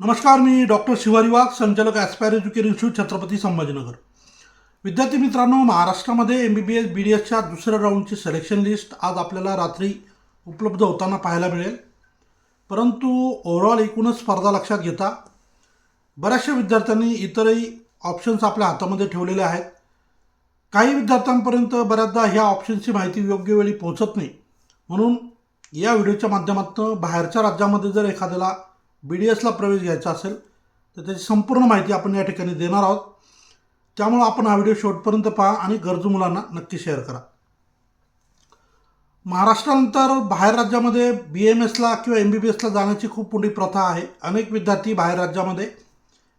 नमस्कार मी डॉक्टर शिवारी वाघ संचालक aspire education institute Chhatrapati Sambhajinagar. विद्यार्थी मित्रांनो महाराष्ट्रामध्ये M B B S B D एसच्या दुसऱ्या राऊंडची सिलेक्शन लिस्ट आज आपल्याला रात्री उपलब्ध होताना पाहायला मिळेल. परंतु ओव्हरऑल एकूणच स्पर्धा लक्षात घेता बऱ्याचशा विद्यार्थ्यांनी इतरही ऑप्शन्स आपल्या हातामध्ये ठेवलेले आहेत. काही विद्यार्थ्यांपर्यंत बऱ्याचदा ह्या ऑप्शन्सची माहिती योग्य वेळी पोहोचत नाही. म्हणून या व्हिडिओच्या माध्यमातून बाहेरच्या राज्यामध्ये जर एखाद्याला बी डी एसला प्रवेश घ्यायचा असेल तर त्याची संपूर्ण माहिती आपण या ठिकाणी देणार आहोत. त्यामुळं आपण हा व्हिडिओ शेवटपर्यंत पहा आणि गरजू मुलांना नक्की शेअर करा. महाराष्ट्रानंतर बाहेर राज्यामध्ये बी एम एसला किंवा एम बी बी एसला जाण्याची खूप मोठी प्रथा आहे. अनेक विद्यार्थी बाहेर राज्यामध्ये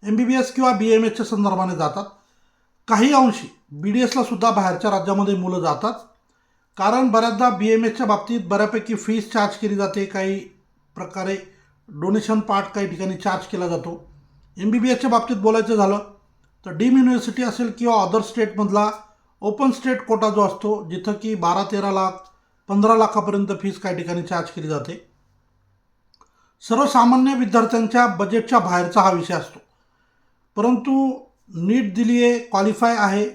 एम बी बी एस किंवा बी एम एसच्या संदर्भाने जातात. काही अंशी बी डी एसला सुद्धा बाहेरच्या राज्यामध्ये मुलं जातात. कारण बऱ्याचदा बी एम एसच्या बाबतीत बऱ्यापैकी फीस चार्ज केली जाते. काही प्रकारे डोनेशन पार्ट काही ठिकाणी चार्ज केला जातो. एम बी बी एसच्या बाबतीत बोलायचं झालं तर डीम युनिव्हर्सिटी असेल किंवा अदर स्टेटमधला ओपन स्टेट कोटा जो असतो जिथं की बारा तेरा लाख पंधरा लाखापर्यंत फीस काही ठिकाणी चार्ज केली जाते. सर्वसामान्य विद्यार्थ्यांच्या बजेटच्या बाहेरचा हा विषय असतो. परंतु नीट दिली आहे क्वालिफाय आहे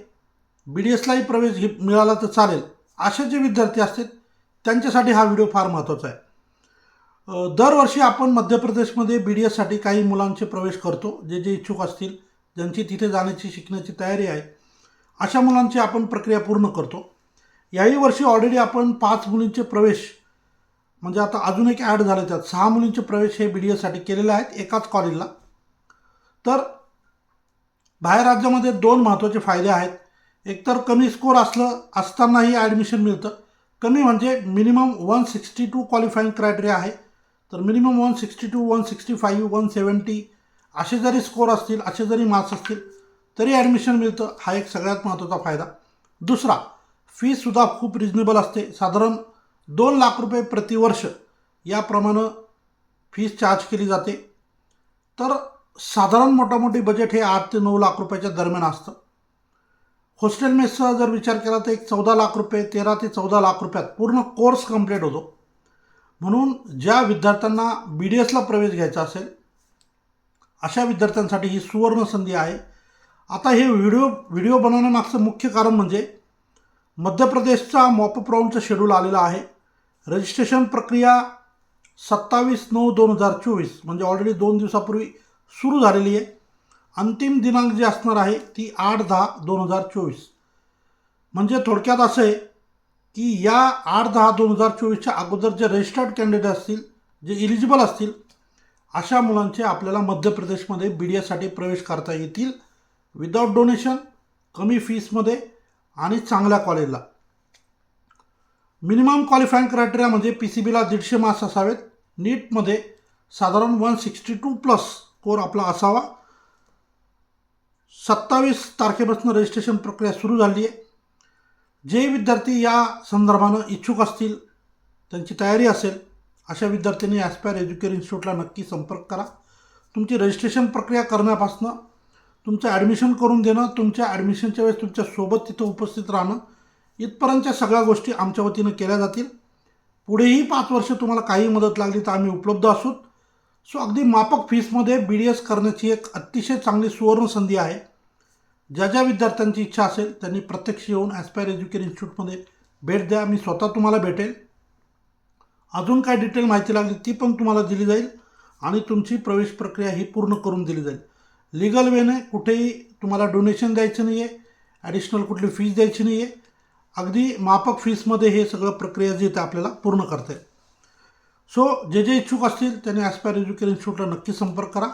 बी डी एसलाही प्रवेश घे मिळाला तर चालेल असे जे विद्यार्थी असतील त्यांच्यासाठी हा व्हिडिओ फार महत्त्वाचा आहे. दरवर्षी आपण मध्य प्रदेशमध्ये बी डी एससाठी काही मुलांचे प्रवेश करतो जे जे इच्छुक असतील ज्यांची तिथे जाण्याची शिकण्याची तयारी आहे अशा मुलांची आपण प्रक्रिया पूर्ण करतो. याही वर्षी ऑलरेडी आपण पाच मुलींचे प्रवेश म्हणजे आता अजून एक ॲड झाले त्यात. सहा मुलींचे प्रवेश हे बी डी एससाठी केलेले आहेत एकाच कॉलेजला तर बाहेर राज्यामध्ये दोन महत्त्वाचे फायदे आहेत. एकतर कमी स्कोर असलं असतानाही ॲडमिशन मिळतं. कमी म्हणजे minimum one sixty two qualifying criteria आहे. तर minimum one sixty two one sixty five one seventy असे जरी स्कोर असतील असे जरी मार्क्स असतील तरी ॲडमिशन मिळतं. हा एक सगळ्यात महत्त्वाचा फायदा. दुसरा फीसुद्धा खूप रिजनेबल असते. साधारण दोन लाख रुपये प्रतिवर्ष याप्रमाणे फीस चार्ज केली जाते. तर साधारण मोठामोठी बजेट हे आठ ते नऊ लाख रुपयाच्या दरम्यान असतं. हॉस्टेल मेसचा जर विचार केला तर एक चौदा लाख रुपये तेरा ते चौदा लाख रुपयात पूर्ण कोर्स कंप्लीट होतो. म्हणून ज्या विद्यार्थ्यांना बी डी एसला प्रवेश घ्यायचा असेल अशा विद्यार्थ्यांसाठी ही सुवर्ण संधी आहे. आता हे व्हिडिओ व्हिडिओ बनवण्यामागचं मुख्य कारण म्हणजे मध्य प्रदेशचा मॉपअप राऊंडचं शेड्यूल आलेलं आहे. रजिस्ट्रेशन प्रक्रिया सत्तावीस नऊ दोन हजार चोवीस म्हणजे ऑलरेडी दोन दिवसापूर्वी सुरू झालेली आहे. अंतिम दिनांक जी असणार आहे ती आठ दहा दोन हजार चोवीस. म्हणजे थोडक्यात असं आहे की या आठ दहा दोन हजार चोवीसच्या अगोदर जे रजिस्टर्ड कॅन्डिडेट असतील जे इलिजिबल असतील अशा मुलांचे आपल्याला मध्य प्रदेशमध्ये बी डी एससाठी प्रवेश करता येतील विदाउट डोनेशन कमी फीसमध्ये आणि चांगल्या कॉलेजला मिनिमम क्वालिफाईंग क्रायटेरिया म्हणजे पी सी बीला दीडशे मार्क्स असावेत. नीटमध्ये साधारण one sixty two plus score आपला असावा. सत्तावीस तारखेपासून रजिस्ट्रेशन प्रक्रिया सुरू झाली आहे जे विद्यार्थी या संदर्भानं इच्छुक असतील त्यांची तयारी असेल अशा विद्यार्थ्यांनी ॲस्पायर एज्युकेशन इन्स्टिट्यूटला नक्की संपर्क करा. तुमची रजिस्ट्रेशन प्रक्रिया करण्यापासून तुमचं ॲडमिशन करून देणं तुमच्या ॲडमिशनच्या वेळेस तुमच्यासोबत तिथं उपस्थित राहणं इथपर्यंतच्या सगळ्या गोष्टी आमच्या वतीनं केल्या जातील. पुढेही पाच वर्ष तुम्हाला काही मदत लागली तर आम्ही उपलब्ध असू. सो अगदी माफक फीसमध्ये बी डी एस करण्याची एक अतिशय चांगली सुवर्ण संधी आहे. ज्या ज्या विद्यार्थ्यांची इच्छा असेल त्यांनी प्रत्यक्ष येऊन ॲस्पायर एज्युकेशन इन्स्टिट्यूटमध्ये भेट द्या. मी स्वतः तुम्हाला भेटेल. अजून काय डिटेल माहिती लागली ती पण तुम्हाला दिली जाईल आणि तुमची प्रवेश प्रक्रिया ही पूर्ण करून दिली जाईल. लिगल वेने कुठेही तुम्हाला डोनेशन द्यायचं नाही आहे ॲडिशनल कुठली फीज द्यायची नाही आहे अगदी माफक फीसमध्ये हे सगळं प्रक्रिया जी ते आपल्याला पूर्ण करता येईल. सो जे जे इच्छुक असतील त्यांनी ॲस्पायर एज्युकेशन इन्स्टिट्यूटला नक्की संपर्क करा.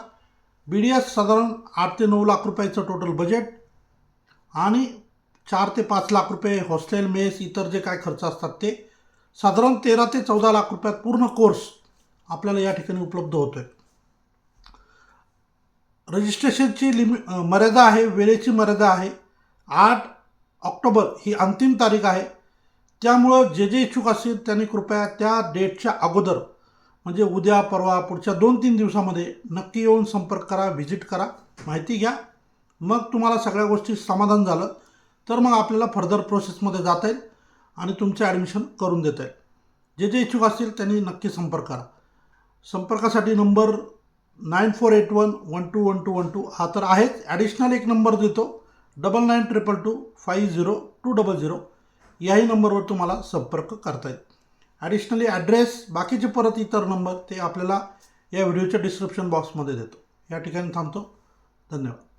बी डी एस साधारण आठ ते नऊ लाख रुपयाचं टोटल बजेट आणि चार ते पाच लाख रुपये हॉस्टेल मेस इतर जे काय खर्च असतात ते साधारण तेरा ते चौदा लाख रुपयात पूर्ण कोर्स आपल्याला या ठिकाणी उपलब्ध होतो आहे रजिस्ट्रेशनची लिमि मर्यादा आहे वेळेची मर्यादा आहे. आठ ऑक्टोबर ही अंतिम तारीख आहे. त्यामुळं जे जे इच्छुक असतील त्यांनी कृपया त्या डेटच्या अगोदर म्हणजे उद्या परवा पुढच्या दोन तीन दिवसामध्ये नक्की येऊन संपर्क करा व्हिजिट करा. माहिती घ्या. मग तुम्हाला सगळ्या गोष्टी समाधान झालं. तर मग आपल्याला फर्दर प्रोसेसमध्ये जाता येईल आणि तुमचं ॲडमिशन करून देता येईल. जे जे इच्छुक असतील त्यांनी नक्की संपर्क करा. संपर्कासाठी number nine four eight one one two one two one two हा तर आहेच. ॲडिशनल एक नंबर देतो. Double nine triple two five zero two double zero याही नंबरवर तुम्हाला संपर्क करता येईल. ॲडिशनली ॲड्रेस बाकीचे परत इतर नंबर ते आपल्याला या व्हिडिओच्या डिस्क्रिप्शन बॉक्समध्ये देतो. या ठिकाणी थांबतो. धन्यवाद.